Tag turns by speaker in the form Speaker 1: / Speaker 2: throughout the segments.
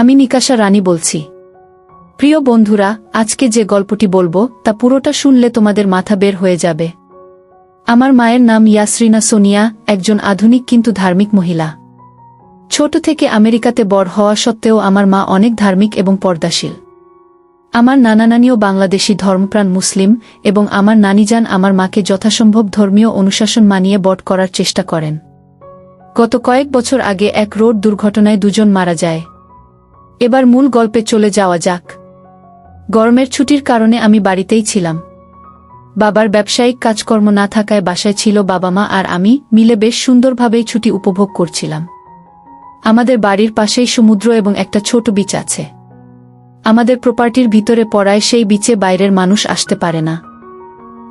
Speaker 1: আমি নিকাশা রানী বলছি। প্রিয় বন্ধুরা, আজকে যে গল্পটি বলব, তা পুরোটা শুনলে তোমাদের মাথা বের হয়ে যাবে। আমার মায়ের নাম ইয়াসরিনা সোনিয়া, একজন আধুনিক কিন্তু ধার্মিক মহিলা। ছোট থেকে আমেরিকাতে বড় হওয়া সত্ত্বেও আমার মা অনেক ধার্মিক এবং পর্দাশীল। আমার নানা নানিও বাংলাদেশি ধর্মপ্রাণ মুসলিম এবং আমার নানিজান আমার মাকে যথাসম্ভব ধর্মীয় অনুশাসন মানিয়ে বট করার চেষ্টা করেন। গত কয়েক বছর আগে এক রোড দুর্ঘটনায় দুজন মারা যায়। এবার মূল গল্পে চলে যাওয়া যাক। গরমের ছুটির কারণে আমি বাড়িতেই ছিলাম। বাবার ব্যবসায়িক কাজকর্ম না থাকায় বাসায় ছিল বাবা মা আর আমি মিলে বেশ সুন্দরভাবেই ছুটি উপভোগ করছিলাম। আমাদের বাড়ির পাশেই সমুদ্র এবং একটা ছোট বিচ আছে। আমাদের প্রপার্টির ভিতরে পড়ায় সেই বিচে বাইরের মানুষ আসতে পারে না।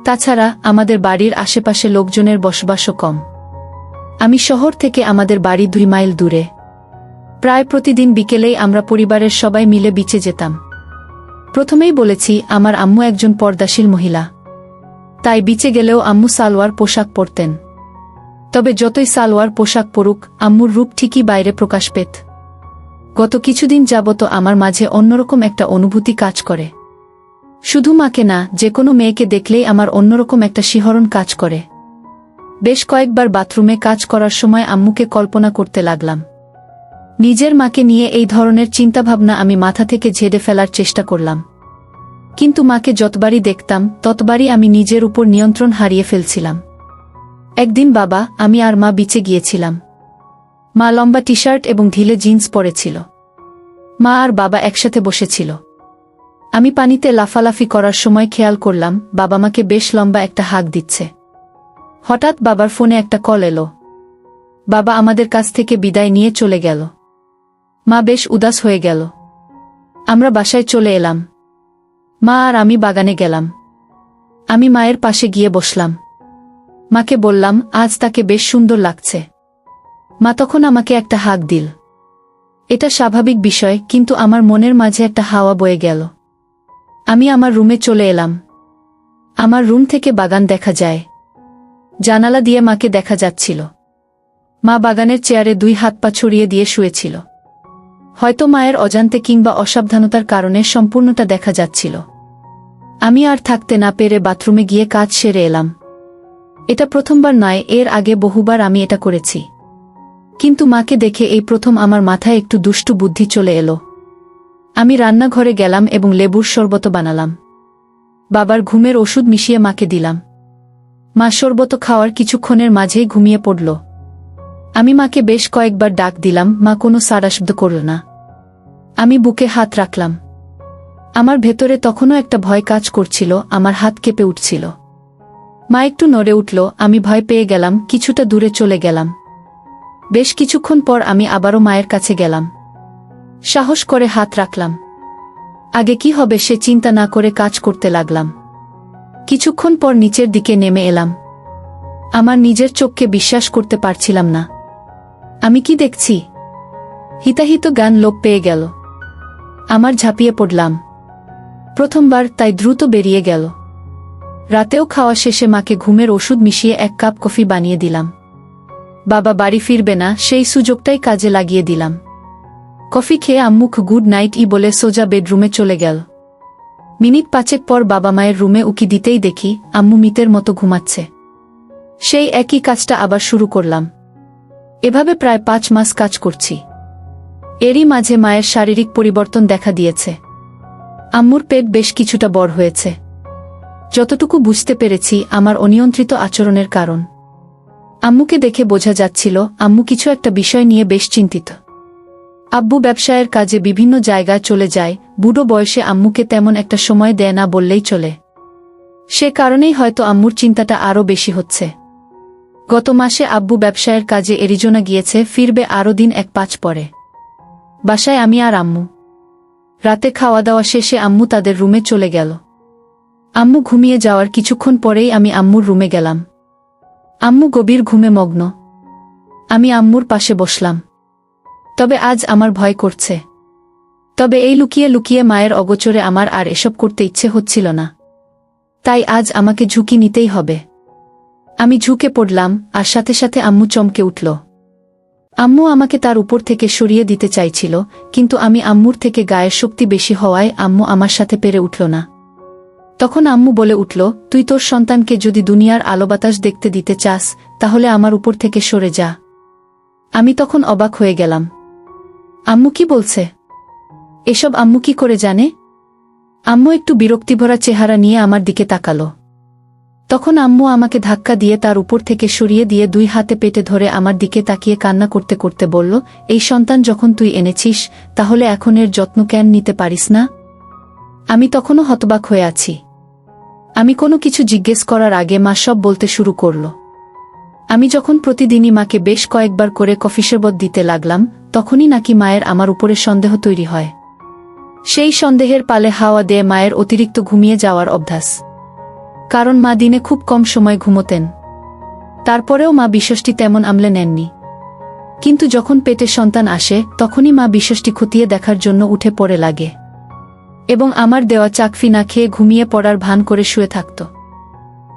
Speaker 1: তাছাড়া আমাদের বাড়ির আশেপাশে লোকজনের বসবাসও কম। আমি শহর থেকে আমাদের বাড়ি দুই মাইল দূরে। প্রায় প্রতিদিন বিকেলেই আমরা পরিবারের সবাই মিলে বিচে যেতাম। প্রথমেই বলেছি, আমার আম্মু একজন পর্দাশীল মহিলা। তাই বিচে গেলেও আম্মু সালোয়ার পোশাক পরতেন। তবে যতই সালোয়ার পোশাক পরুক, আম্মুর রূপ ঠিকই বাইরে প্রকাশ পেত। গত কিছুদিন যাবত আমার মাঝে অন্যরকম একটা অনুভূতি কাজ করে। শুধু মাকে না যে কোনো মেয়েকে দেখলেই আমার অন্যরকম একটা শিহরণ কাজ করে। বেশ কয়েকবার বাথরুমে কাজ করার সময় আম্মুকে কল্পনা করতে লাগলাম। নিজের মাকে নিয়ে এই ধরনের চিন্তাভাবনা আমি মাথা থেকে ঝেড়ে ফেলার চেষ্টা করলাম। কিন্তু মাকে যতবারই দেখতাম, ততবারই আমি নিজের উপর নিয়ন্ত্রণ হারিয়ে ফেলছিলাম। একদিন বাবা, আমি আর মা বিচে গিয়েছিলাম। মা লম্বা টি শার্ট এবং ঢিলে জিন্স পরেছিল। মা আর বাবা একসাথে বসেছিল। আমি পানিতে লাফালাফি করার সময় খেয়াল করলাম, বাবা মাকে বেশ লম্বা একটা হাঁক দিচ্ছে। হঠাৎ বাবার ফোনে একটা কল এলো। বাবা আমাদের কাছ থেকে বিদায় নিয়ে চলে গেল। মা বেশ উদাস হয়ে গেল। আমরা বাসায় চলে এলাম। মা আর আমি বাগানে গেলাম। আমি মায়ের পাশে গিয়ে বসলাম। মাকে বললাম, আজ তাকে বেশ সুন্দর লাগছে। মা তখন আমাকে একটা হাক দিল। এটা স্বাভাবিক বিষয়, কিন্তু আমার মনের মাঝে একটা হাওয়া বয়ে গেল। আমি আমার রুমে চলে এলাম। আমার রুম থেকে বাগান দেখা যায়। জানালা দিয়ে মাকে দেখা যাচ্ছিল। মা বাগানের চেয়ারে দুই হাত পা ছড়িয়ে দিয়ে শুয়েছিল। হয়তো মায়ের অজান্তে কিংবা অসাবধানতার কারণে সম্পূর্ণটা দেখা যাচ্ছিল। আমি আর থাকতে না পেরে বাথরুমে গিয়ে কাজ সেরে এলাম। এটা প্রথমবার নয়, এর আগে বহুবার আমি এটা করেছি। কিন্তু মাকে দেখে এই প্রথম আমার মাথায় একটু দুষ্টু বুদ্ধি চলে এলো। আমি রান্নাঘরে গেলাম এবং লেবুর শরবত বানালাম। বাবার ঘুমের ওষুধ মিশিয়ে মাকে দিলাম। মা শরবত খাওয়ার কিছুক্ষণের মাঝেই ঘুমিয়ে পড়ল। আমি মাকে বেশ কয়েকবার ডাক দিলাম, মা কোনো সাড়া শব্দ করল না। আমি বুকে হাত রাখলাম। আমার ভেতরে তখনও একটা ভয় কাজ করছিল, আমার হাত কেঁপে উঠছিল। মা একটু নড়ে উঠল, আমি ভয় পেয়ে গেলাম, কিছুটা দূরে চলে গেলাম। বেশ কিছুক্ষণ পর আমি আবারও মায়ের কাছে গেলাম। সাহস করে হাত রাখলাম। আগে কি হবে সে চিন্তা না করে কাজ করতে লাগলাম। কিছুক্ষণ পর নিচের দিকে নেমে এলাম। আমার নিজের চোখকে বিশ্বাস করতে পারছিলাম না। আমি কি দেখছি? হিতাহিত গান লোপ পেয়ে গেল। আমার ঝাঁপিয়ে পড়লাম। প্রথমবার তাই দ্রুত বেরিয়ে গেল। রাতেও খাওয়া শেষে মাকে ঘুমের ওষুধ মিশিয়ে এক কাপ কফি বানিয়ে দিলাম। বাবা বাড়ি ফিরবে না, সেই সুযোগটাই কাজে লাগিয়ে দিলাম। কফি খেয়ে আম্মুখ গুড নাইট ই বলে সোজা বেডরুমে চলে গেল। মিনিট পাঁচেক পর বাবা মায়ের রুমে উকি দিতেই দেখি আম্মু মিতের মতো ঘুমাচ্ছে। সেই একই কাজটা আবার শুরু করলাম। এভাবে প্রায় পাঁচ মাস কাজ করছি। এরই মাঝে মায়ের শারীরিক পরিবর্তন দেখা দিয়েছে। আম্মুর পেট বেশ কিছুটা বড় হয়েছে। যতটুকু বুঝতে পেরেছি, আমার অনিয়ন্ত্রিত আচরণের কারণ। আম্মুকে দেখে বোঝা যাচ্ছিল, আম্মু কিছু একটা বিষয় নিয়ে বেশ চিন্তিত। আব্বু ব্যবসায়ের কাজে বিভিন্ন জায়গায় চলে যায়, বুড়ো বয়সে আম্মুকে তেমন একটা সময় দেয় না বললেই চলে। সে কারণেই হয়তো আম্মুর চিন্তাটা আরও বেশি হচ্ছে। গত মাসে আব্বু ব্যবসায়ের কাজে এরিজোনা গিয়েছে, ফিরবে আরও দিন এক পাঁচ পরে। বাসায় আমি আর আম্মু। রাতে খাওয়া দাওয়া শেষে আম্মু তাদের রুমে চলে গেল। আম্মু ঘুমিয়ে যাওয়ার কিছুক্ষণ পরেই আমি আম্মুর রুমে গেলাম। আম্মু গভীর ঘুমে মগ্ন। আমি আম্মুর পাশে বসলাম। তবে আজ আমার ভয় করছে। তবে এই লুকিয়ে লুকিয়ে মায়ের অগোচরে আমার আর এসব করতে ইচ্ছে হচ্ছিল না। তাই আজ আমাকে ঝুঁকি নিতেই হবে। আমি ঝুঁকে পড়লাম, আর সাথে সাথে আম্মু চমকে উঠল। আম্মু আমাকে তার উপর থেকে সরিয়ে দিতে চাইছিল, কিন্তু আমি আম্মুর থেকে গায়ের শক্তি বেশি হওয়ায় আম্মু আমার সাথে পেরে উঠল না। তখন আম্মু বলে উঠল, তুই তোর সন্তানকে যদি দুনিয়ার আলো বাতাস দেখতে দিতে চাস, তাহলে আমার উপর থেকে সরে যা। আমি তখন অবাক হয়ে গেলাম। আম্মু কি বলছে? এসব আম্মু কি করে জানে? আম্মু একটু বিরক্তিভরা চেহারা নিয়ে আমার দিকে তাকালো। তখন আম্মু আমাকে ধাক্কা দিয়ে তার উপর থেকে সরিয়ে দিয়ে দুই হাতে পেটে ধরে আমার দিকে তাকিয়ে কান্না করতে করতে বলল, এই সন্তান যখন তুই এনেছিস, তাহলে এখন এর যত্ন কেন নিতে পারিস না? আমি তখনও হতবাক হয়ে আছি। আমি কোনো কিছু জিজ্ঞেস করার আগে মা সব বলতে শুরু করল। আমি যখন প্রতিদিনই মাকে বেশ কয়েকবার করে কফি শরবত দিতে লাগলাম, তখনই নাকি মায়ের আমার উপরে সন্দেহ তৈরি হয়। সেই সন্দেহের পালে হাওয়া দিয়ে মায়ের অতিরিক্ত ঘুমিয়ে যাওয়ার অভ্যাস। কারণ মা দিনে খুব কম সময় ঘুমোতেন। তারপরেও মা বিষষ্টি তেমন আমলে নেননি। কিন্তু যখন পেটে সন্তান আসে, তখনই মা বিষষ্টি খতিয়ে দেখার জন্য উঠে পড়ে লাগে। এবং আমার দেওয়া চাকফি না খেয়ে ঘুমিয়ে পড়ার ভান করে শুয়ে থাকত।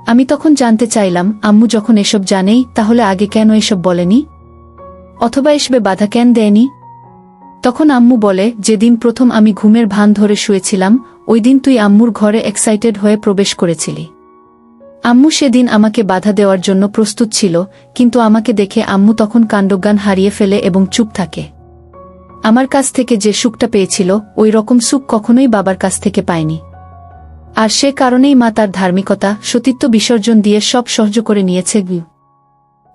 Speaker 1: আমি তখন জানতে চাইলাম, আম্মু যখন এসব জানেই, তাহলে আগে কেন এসব বলেনি? অথবা এসবে বাধা কেন দেয়নি? তখন আম্মু বলে, যেদিন প্রথম আমি ঘুমের ভান ধরে শুয়েছিলাম, ওই দিন তুই আম্মুর ঘরে এক্সাইটেড হয়ে প্রবেশ করেছিলি। আম্মু সেদিন আমাকে বাধা দেওয়ার জন্য প্রস্তুত ছিল, কিন্তু আমাকে দেখে আম্মু তখন কাণ্ডজ্ঞান হারিয়ে ফেলে এবং চুপ থাকে। আমার কাছ থেকে যে সুখটা পেয়েছিল, ওই রকম সুখ কখনোই বাবার কাছ থেকে পায়নি। আর সে কারণেই মা তার ধার্মিকতা, সতীত্ব বিসর্জন দিয়ে সব সহ্য করে নিয়েছে গু।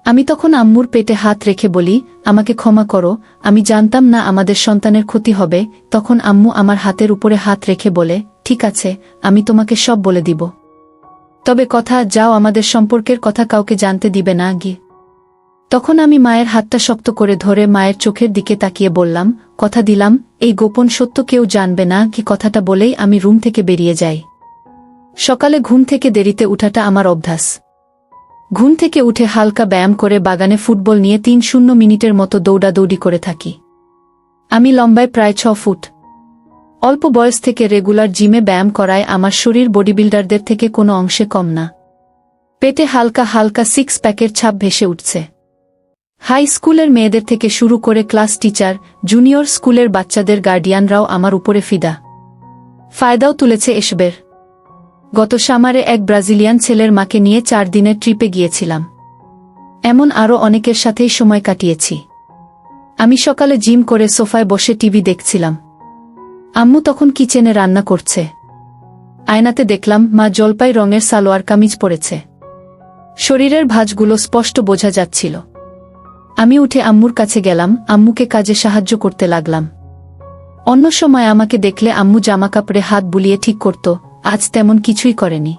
Speaker 1: আমি তখন আম্মুর পেটে হাত রেখে বলি, আমাকে ক্ষমা করো, আমি জানতাম না আমাদের সন্তানের ক্ষতি হবে। তখন আম্মু আমার হাতের উপরে হাত রেখে বলে, ঠিক আছে, আমি তোমাকে সব বলে দিব। তবে কথা যাও আমাদের সম্পর্কের কথা কাউকে জানতে দিবে না, গি। তখন আমি মায়ের হাতটা শক্ত করে ধরে মায়ের চোখের দিকে তাকিয়ে বললাম, কথা দিলাম, এই গোপন সত্য কেউ জানবে না, কি কথাটা বলেই আমি রুম থেকে বেরিয়ে যাই। সকালে ঘুম থেকে দেরিতে উঠাটা আমার অভ্যাস। ঘুম থেকে উঠে হালকা ব্যায়াম করে বাগানে ফুটবল নিয়ে তিন শূন্য মিনিটের মতো দৌড়াদৌড়ি করে থাকি। আমি লম্বায় প্রায় ছ ফুট অল্প বয়স থেকে রেগুলার জিমে ব্যায়াম করায় আমার শরীর বডিবিল্ডারদের থেকে কোনো অংশে কম না। পেটে হালকা হালকা সিক্স প্যাকের ছাপ ভেসে উঠছে। হাই স্কুলের মেয়েদের থেকে শুরু করে ক্লাস টিচার জুনিয়র স্কুলের বাচ্চাদের গার্ডিয়ানরাও আমার উপরে ফিদা। ফায়দাও তুলেছে এসবের। গত সামারে এক ব্রাজিলিয়ান ছেলের মাকে নিয়ে চার দিনের ট্রিপে গিয়েছিলাম। এমন আরও অনেকের সাথেই সময় কাটিয়েছি। আমি সকালে জিম করে সোফায় বসে টিভি দেখছিলাম। আম্মু তখন কিচেনে রান্না করছে। আয়নাতে দেখলাম মা জলপাই রঙের সালোয়ার কামিজ পরেছে। শরীরের ভাঁজগুলো স্পষ্ট বোঝা যাচ্ছিল। আমি উঠে আম্মুর কাছে গেলাম, আম্মুকে কাজে সাহায্য করতে লাগলাম। অন্য সময় আমাকে দেখলে আম্মু জামা কাপড়ে হাত বুলিয়ে ঠিক করত, আজ তেমন কিছুই করেনি।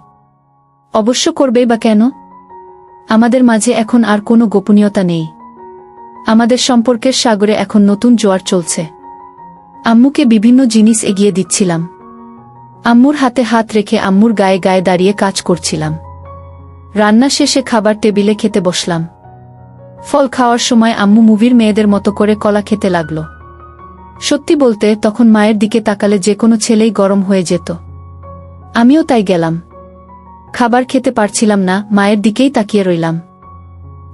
Speaker 1: অবশ্য করবেই বা কেন? আমাদের মাঝে এখন আর কোনো গোপনীয়তা নেই। আমাদের সম্পর্কের সাগরে এখন নতুন জোয়ার চলছে। আম্মুকে বিভিন্ন জিনিস এগিয়ে দিচ্ছিলাম। আম্মুর হাতে হাত রেখে আম্মুর গায়ে গায়ে দাঁড়িয়ে কাজ করছিলাম। রান্না শেষে খাবার টেবিলে খেতে বসলাম। ফল খাওয়ার সময় আম্মু মুভির মেয়েদের মতো করে কলা খেতে লাগল। সত্যি বলতে তখন মায়ের দিকে তাকালে যে কোনো ছেলেই গরম হয়ে যেত। আমিও তাই গেলাম। খাবার খেতে পারছিলাম না, মায়ের দিকেই তাকিয়ে রইলাম।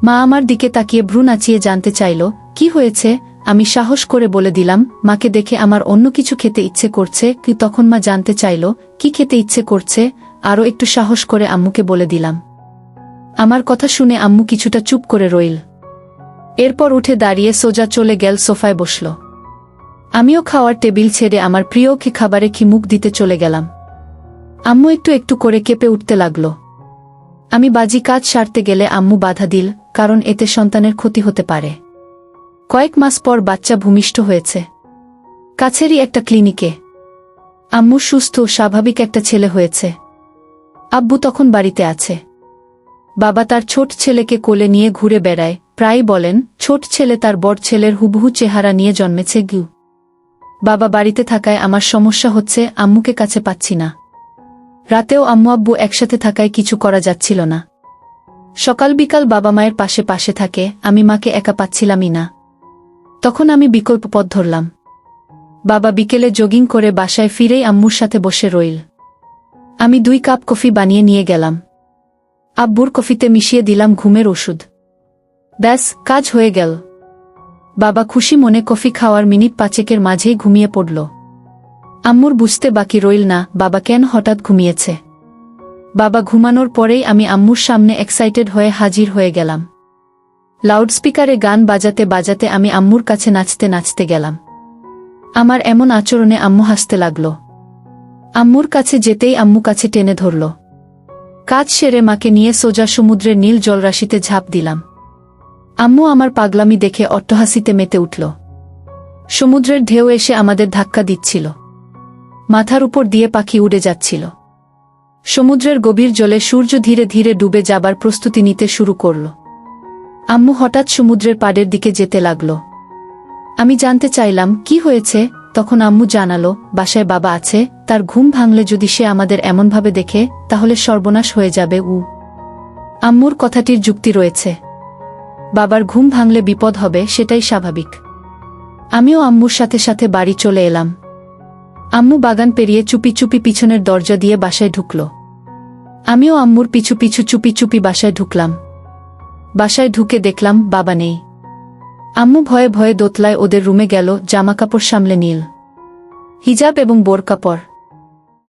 Speaker 1: মা আমার দিকে তাকিয়ে ভ্রু নাচিয়ে জানতে চাইল, কি হয়েছে? আমি সাহস করে বলে দিলাম, মাকে দেখে আমার অন্য কিছু খেতে ইচ্ছে করছে, কি তখন মা জানতে চাইল, কি খেতে ইচ্ছে করছে? আরও একটু সাহস করে আম্মুকে বলে দিলাম। আমার কথা শুনে আম্মু কিছুটা চুপ করে রইল। এরপর উঠে দাঁড়িয়ে সোজা চলে গেল সোফায় বসল। আমিও খাওয়ার টেবিল ছেড়ে আমার প্রিয় কি খাবারে কি মুখ দিতে চলে গেলাম। আম্মু একটু একটু করে কেঁপে উঠতে লাগল। আমি বাজি কাজ সারতে গেলে আম্মু বাধা দিল, কারণ এতে সন্তানের ক্ষতি হতে পারে। কয়েক মাস পর বাচ্চা ভূমিষ্ঠ হয়েছে। কাছেরই একটা ক্লিনিকে। আম্মু সুস্থ স্বাভাবিক একটা ছেলে হয়েছে। আব্বু তখন বাড়িতে আছে। বাবা তার ছোট ছেলেকে কোলে নিয়ে ঘুরে বেড়ায়, প্রায় বলেন, ছোট ছেলে তার বড় ছেলের হুবহু চেহারা নিয়ে জন্মেছে গিউ। বাবা বাড়িতে থাকায় আমার সমস্যা হচ্ছে, আম্মুকে কাছে পাচ্ছি না। রাতেও আম্মু আব্বু একসাথে থাকায় কিছু করা যাচ্ছিল না। সকাল বিকাল বাবা মায়ের পাশে পাশে থাকে, আমি মাকে একা পাচ্ছিলামই না। তখন আমি বিকল্প পথ ধরলাম। বাবা বিকেলে জগিং করে বাসায় ফিরেই আম্মুর সাথে বসে রইল। আমি দুই কাপ কফি বানিয়ে নিয়ে গেলাম। আব্বুর কফিতে মিশিয়ে দিলাম ঘুমের ওষুধ। ব্যাস, কাজ হয়ে গেল। বাবা খুশি মনে কফি খাওয়ার মিনিট পাঁচেকের মাঝেই ঘুমিয়ে পড়ল। আম্মুর বুঝতে বাকি রইল না, বাবা কেন হঠাৎ ঘুমিয়েছে? বাবা ঘুমানোর পরেই আমি আম্মুর সামনে এক্সাইটেড হয়ে হাজির হয়ে গেলাম। লাউডস্পিকারে গান বাজাতে বাজাতে আমি আম্মুর কাছে নাচতে নাচতে গেলাম। আমার এমন আচরণে আম্মু হাসতে লাগল। আম্মুর কাছে যেতেই আম্মু কাছে টেনে ধরল। কাজ সেরে মাকে নিয়ে সোজা সমুদ্রের নীল জলরাশিতে ঝাঁপ দিলাম। আম্মু আমার পাগলামি দেখে অট্টহাসিতে মেতে উঠল। সমুদ্রের ঢেউ এসে আমাদের ধাক্কা দিচ্ছিল। মাথার উপর দিয়ে পাখি উড়ে যাচ্ছিল। সমুদ্রের গভীর জলে সূর্য ধীরে ধীরে ডুবে যাবার প্রস্তুতি নিতে শুরু করল। আম্মু হঠাৎ সমুদ্রের পাড়ের দিকে যেতে লাগল। আমি জানতে চাইলাম, কি হয়েছে? তখন আম্মু জানালো, বাসায় বাবা আছে, তার ঘুম ভাঙলে যদি সে আমাদের এমনভাবে দেখে, তাহলে সর্বনাশ হয়ে যাবে, উ। আম্মুর কথাটির যুক্তি রয়েছে। বাবার ঘুম ভাঙলে বিপদ হবে, সেটাই স্বাভাবিক। আমিও আম্মুর সাথে সাথে বাড়ি চলে এলাম। আম্মু বাগান পেরিয়ে চুপি চুপি পিছনের দরজা দিয়ে বাসায় ঢুকল। আমিও আম্মুর পিছু পিছু চুপি চুপি বাসায় ঢুকলাম। বাসায় ঢুকে দেখলাম বাবা নেই। আম্মু ভয়ে ভয়ে দোতলায় ওদের রুমে গেল, জামাকাপড় সামলে নীল। হিজাব এবং বোর কাপড়